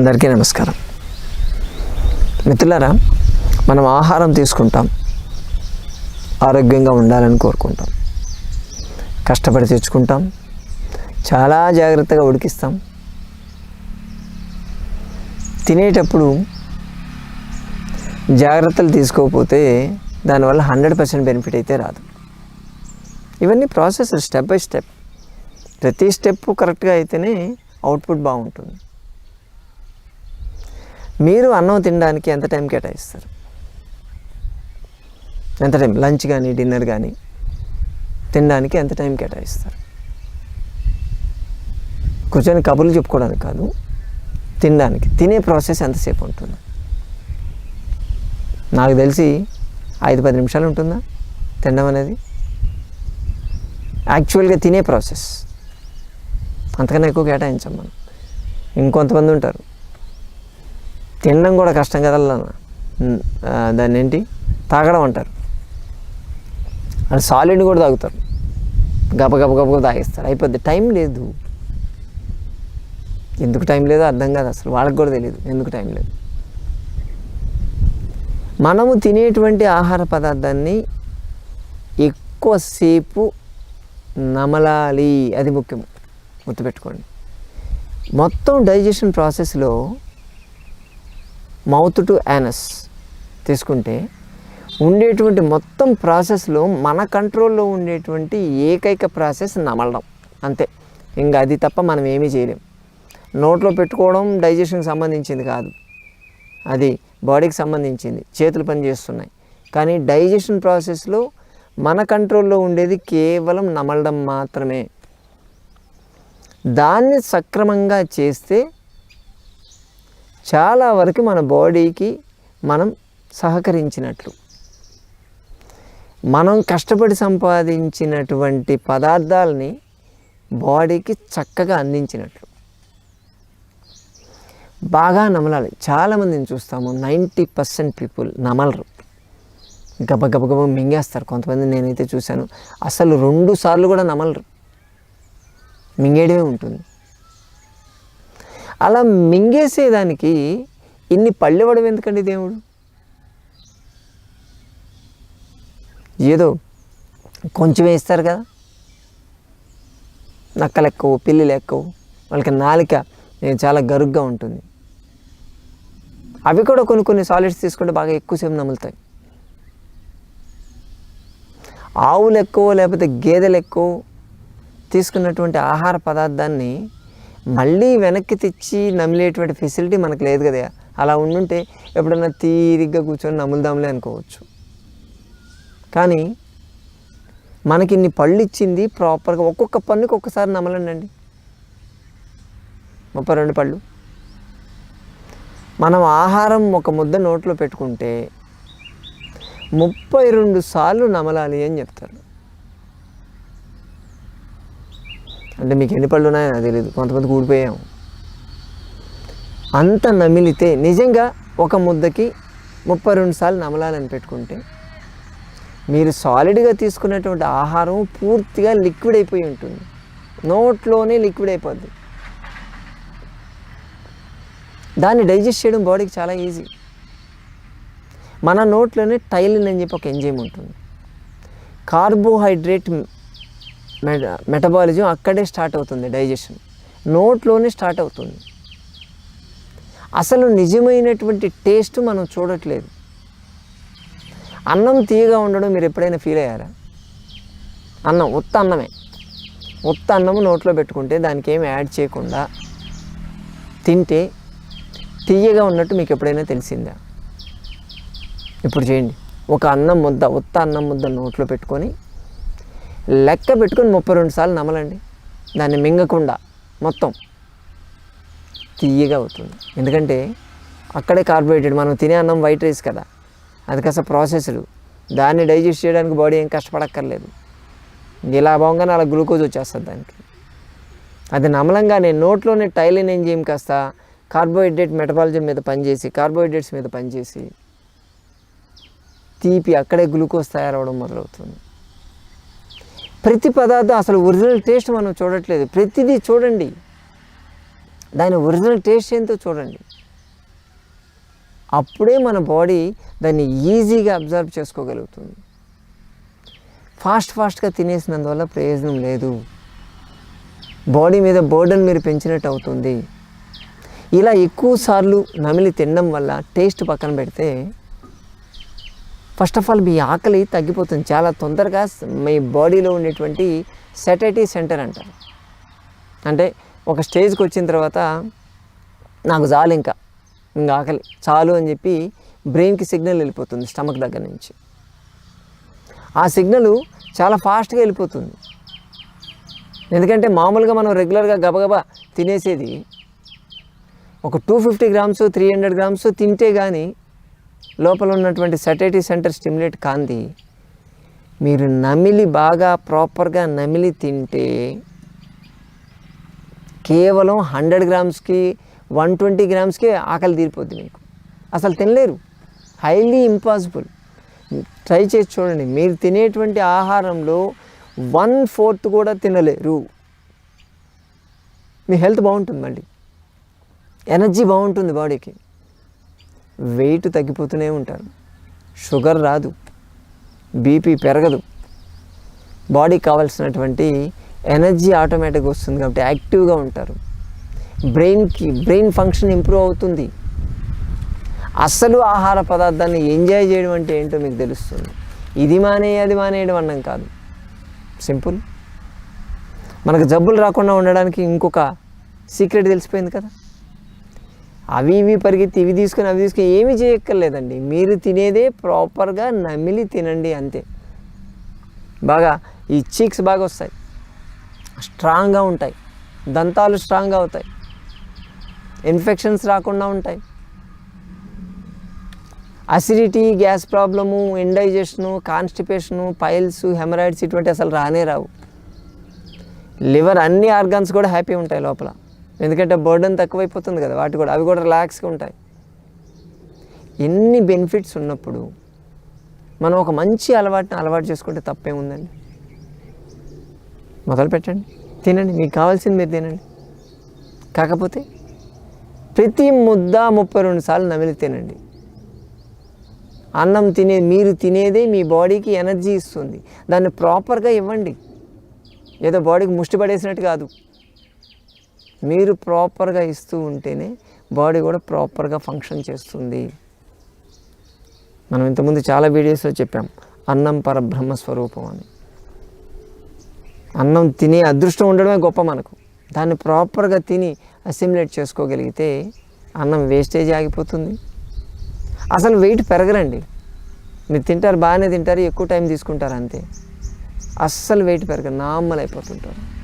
అందరికీ నమస్కారం. మిత్రులారా మనం ఆహారం తీసుకుంటాం. ఆరోగ్యంగా ఉండాలని కోరుకుంటాం. కష్టపడి తెచ్చుకుంటాం. చాలా జాగ్రత్తగా ఉడికిస్తాం. తినేటప్పుడు జాగ్రత్తలు తీసుకోకపోతే దానివల్ల హండ్రెడ్ పర్సెంట్ బెనిఫిట్ అయితే రాదు. ఇవన్నీ ప్రాసెస్ స్టెప్ బై స్టెప్. ప్రతి స్టెప్ కరెక్ట్గా అయితేనే అవుట్పుట్ బాగుంటుంది. మీరు అన్నం తినడానికి ఎంత టైం కేటాయిస్తారు? ఎంత టైం? లంచ్ కానీ డిన్నర్ కానీ తినడానికి ఎంత టైం కేటాయిస్తారు? కూర్చొని కబుర్లు చెప్పుకోవడానికి కాదు తినడానికి. తినే ప్రాసెస్ ఎంతసేపు ఉంటుంది? నాకు తెలిసి ఐదు పది నిమిషాలు ఉంటుందా తినడం అనేది? యాక్చువల్గా తినే ప్రాసెస్ అంతకన్నా ఎక్కువ కేటాయించాం మనం. ఇంకొంతమంది ఉంటారు. తినడం కూడా కష్టం కదా దాన్ని ఏంటి తాగడం అంటారు. అది సాలిడ్ కూడా తాగుతారు. గబ గబ గబ తాగిస్తారు. అయిపోద్ది. టైం లేదు. ఎందుకు టైం లేదో అర్థం కాదు అసలు. వాళ్ళకి కూడా తెలియదు ఎందుకు టైం లేదు? మనము తినేటువంటి ఆహార పదార్థాన్ని ఎక్కువసేపు నమలాలి. అది ముఖ్యం. గుర్తుపెట్టుకోండి. మొత్తం డైజెషన్ ప్రాసెస్లో మౌత్ టు యానస్ తీసుకుంటే ఉండేటువంటి మొత్తం ప్రాసెస్లో మన కంట్రోల్లో ఉండేటువంటి ఏకైక ప్రాసెస్ నమలడం. అంతే. ఇంకా అది తప్ప మనం ఏమీ చేయలేం. నోట్లో పెట్టుకోవడం డైజెషన్కి సంబంధించింది కాదు. అది బాడీకి సంబంధించింది. చేతులు పనిచేస్తున్నాయి కానీ డైజెషన్ ప్రాసెస్లో మన కంట్రోల్లో ఉండేది కేవలం నమలడం మాత్రమే. దాన్ని సక్రమంగా చేస్తే చాలా వరకు మన బాడీకి మనం సహకరించినట్లు. మనం కష్టపడి సంపాదించినటువంటి పదార్థాలని బాడీకి చక్కగా అందించినట్లు. బాగా నమలాలి. చాలామందిని చూస్తాము. నైంటీ పర్సెంట్ పీపుల్ నమలరు. గబ గబ మింగేస్తారు. కొంతమంది నేనైతే చూశాను. అసలు రెండు సార్లు కూడా నమలరు. మింగేయడమే ఉంటుంది. అలా మింగేసేదానికి ఇన్ని పళ్ళు ఎందుకండి దేవుడు? ఏదో కొంచెం వేస్తారు కదా. నక్కలు ఎక్కువ పిల్లులు ఎక్కువ వాళ్ళకి నాలిక చాలా గరుగ్గా ఉంటుంది. అవి కూడా కొన్ని కొన్ని సాలిడ్స్ తీసుకుంటే బాగా ఎక్కువసేపు నములుతాయి. ఆవులు ఎక్కువ లేకపోతే గేదెలు ఎక్కువ తీసుకున్నటువంటి ఆహార పదార్థాన్ని మళ్ళీ వెనక్కి తెచ్చి నమిలేటువంటి ఫెసిలిటీ మనకు లేదు కదా. అలా ఉండుంటే ఎప్పుడన్నా తీరిగ్గా కూర్చొని నములుదాంలే అనుకోవచ్చు. కానీ మనకి ఇన్ని పళ్ళు ఇచ్చింది ప్రాపర్గా ఒక్కొక్క పన్నుకి ఒక్కసారి నమలండి ముప్పై రెండు పళ్ళు. మనం ఆహారం ఒక ముద్ద నోట్లో పెట్టుకుంటే ముప్పై రెండు సార్లు నమలాలి అని చెప్తారు. అంటే మీకు ఎన్ని పళ్ళు ఉన్నాయో నాకు తెలియదు కొంతమంది కూడిపోయాం అంత నమిలితే నిజంగా ఒక ముద్దకి ముప్పై రెండు సార్లు నమలాలని పెట్టుకుంటే మీరు సాలిడ్గా తీసుకున్నటువంటి ఆహారం పూర్తిగా లిక్విడ్ అయిపోయి ఉంటుంది. నోట్లోనే లిక్విడ్ అయిపోద్ది. దాన్ని డైజెస్ట్ చేయడం బాడీకి చాలా ఈజీ. మన నోట్లోనే టైలిన్ అని చెప్పి ఒక ఎంజైమ్ ఉంటుంది. కార్బోహైడ్రేట్ మెటబాలిజం అక్కడే స్టార్ట్ అవుతుంది డైజెషన్. నోట్లోనే స్టార్ట్ అవుతుంది. అసలు నిజమైనటువంటి టేస్ట్ మనం చూడట్లేదు. అన్నం తీయగా ఉండడం మీరు ఎప్పుడైనా ఫీల్ అయ్యారా? అన్నం ఉత్త అన్నమే. ఉత్త అన్నము నోట్లో పెట్టుకుంటే దానికి ఏమి యాడ్ చేయకుండా తింటే తీయగా ఉన్నట్టు మీకు ఎప్పుడైనా తెలిసిందా? ఇప్పుడు చేయండి. ఒక అన్నం ముద్ద ఉత్త అన్నం ముద్ద నోట్లో పెట్టుకొని లెక్క పెట్టుకొని ముప్పై రెండు సార్లు నమలండి. దాన్ని మింగకుండా మొత్తం తీయగా అవుతుంది. ఎందుకంటే అక్కడే కార్బోహైడ్రేట్ మనం తినే అన్నం వైట్ రైస్ కదా. అది కాస్త ప్రాసెస్డ్ దాన్ని డైజెస్ట్ చేయడానికి బాడీ ఏం కష్టపడక్కర్లేదు. ఇలా బాగుంగానే అలా గ్లూకోజ్ వచ్చేస్తుంది దానికి. అది నమలంగానే నోట్లోనే టైలిన్ ఎంజైమ్ కాస్త కార్బోహైడ్రేట్ మెటబాలిజం మీద పనిచేసి కార్బోహైడ్రేట్స్ మీద పనిచేసి తీపి అక్కడే గ్లూకోజ్ తయారవడం మొదలవుతుంది. ప్రతి పదార్థం అసలు ఒరిజినల్ టేస్ట్ మనం చూడట్లేదు. ప్రతిదీ చూడండి. దాని ఒరిజినల్ టేస్ట్ ఏంటో చూడండి. అప్పుడే మన బాడీ దాన్ని ఈజీగా అబ్జర్వ్ చేసుకోగలుగుతుంది. ఫాస్ట్ ఫాస్ట్గా తినేసినందువల్ల ప్రయోజనం లేదు. బాడీ మీద బర్డన్ మీరు పెంచినట్టు అవుతుంది. ఇలా ఎక్కువ సార్లు నమిలి తినడం వల్ల టేస్ట్ పక్కన పెడితే ఫస్ట్ ఆఫ్ ఆల్ మీ ఆకలి తగ్గిపోతుంది. చాలా తొందరగా మీ బాడీలో ఉండేటువంటి సెటైటీ సెంటర్ అంటారు. అంటే ఒక స్టేజ్కి వచ్చిన తర్వాత నాకు చాలు ఇంకా. ఇంకా ఆకలి. చాలు అని చెప్పి బ్రెయిన్కి సిగ్నల్ వెళ్ళిపోతుంది స్టమక్ దగ్గర నుంచి. ఆ సిగ్నల్ చాలా ఫాస్ట్గా వెళ్ళిపోతుంది. ఎందుకంటే మామూలుగా మనం రెగ్యులర్గా గబగబా తినేసేది ఒక two fifty grams three hundred grams తింటే కానీ లోపల ఉన్నటువంటి సటైటీ సెంటర్ స్టిమ్యులేట్ కాంది. మీరు నమిలి బాగా ప్రాపర్గా నమిలి తింటే కేవలం హండ్రెడ్ గ్రామ్స్కి వన్ ట్వంటీ గ్రామ్స్కి ఆకలి తీరిపోద్ది మీకు. అసలు తినలేరు. Highly impossible. ట్రై చేసి చూడండి. మీరు తినేటువంటి ఆహారంలో వన్ ఫోర్త్ కూడా తినలేరు. మీ హెల్త్ బాగుంటుంది మళ్ళీ. ఎనర్జీ బాగుంటుంది బాడీకి. వెయిట్ తగ్గిపోతూనే ఉంటారు. షుగర్ రాదు. బీపీ పెరగదు. బాడీకి కావాల్సినటువంటి ఎనర్జీ ఆటోమేటిక్గా వస్తుంది కాబట్టి యాక్టివ్గా ఉంటారు. బ్రెయిన్కి బ్రెయిన్ ఫంక్షన్ ఇంప్రూవ్ అవుతుంది. అస్సలు ఆహార పదార్థాన్ని ఎంజాయ్ చేయడం అంటే ఏంటో మీకు తెలుస్తుంది. ఇది మానే అది మానేయడం అన్నం కాదు. సింపుల్. మనకు జబ్బులు రాకుండా ఉండడానికి ఇంకొక సీక్రెట్ తెలిసిపోయింది కదా. అవి ఇవి పరిగెత్తి ఇవి తీసుకొని అవి తీసుకొని ఏమీ చేయక్కర్లేదండి. మీరు తినేదే ప్రాపర్గా నమిలి తినండి అంతే. బాగా ఈ చీక్స్ బాగా వస్తాయి. స్ట్రాంగ్గా ఉంటాయి. దంతాలు స్ట్రాంగ్గా అవుతాయి. ఇన్ఫెక్షన్స్ రాకుండా ఉంటాయి. Acidity gas problem indigestion constipation piles haemorrhoids ఇటువంటి అసలు రానే రావు. లివర్ అన్ని ఆర్గాన్స్ కూడా హ్యాపీ ఉంటాయి లోపల. ఎందుకంటే బర్డన్ తక్కువైపోతుంది కదా వాటి కూడా అవి కూడా రిలాక్స్గా ఉంటాయి. ఎన్ని బెనిఫిట్స్ ఉన్నప్పుడు మనం ఒక మంచి అలవాటుని అలవాటు చేసుకుంటే తప్పేముందండి మొదలు పెట్టండి. తినండి మీకు కావాల్సింది మీరు తినండి. కాకపోతే ప్రతి ముద్ద ముప్పై రెండు సార్లు నమిలి తినండి. అన్నం తినే మీరు తినేదే మీ బాడీకి ఎనర్జీ ఇస్తుంది. దాన్ని ప్రాపర్గా ఇవ్వండి. ఏదో బాడీకి ముష్టి పడేసినట్టు కాదు. మీరు ప్రాపర్గా ఇస్తూ ఉంటేనే బాడీ కూడా ప్రాపర్గా ఫంక్షన్ చేస్తుంది. మనం ఇంతకుముందు చాలా వీడియోస్లో చెప్పాం అన్నం పరబ్రహ్మ స్వరూపం అని. అన్నం తినే అదృష్టం ఉండడమే గొప్ప మనకు. దాన్ని ప్రాపర్గా తిని అసిమ్యులేట్ చేసుకోగలిగితే అన్నం వేస్టేజ్ ఆగిపోతుంది. అసలు వెయిట్ పెరగరండి. మీరు తింటారు బాగానే తింటారు ఎక్కువ టైం తీసుకుంటారు అంతే. అస్సలు వెయిట్ పెరగరు నార్మల్ అయిపోతుంటారు.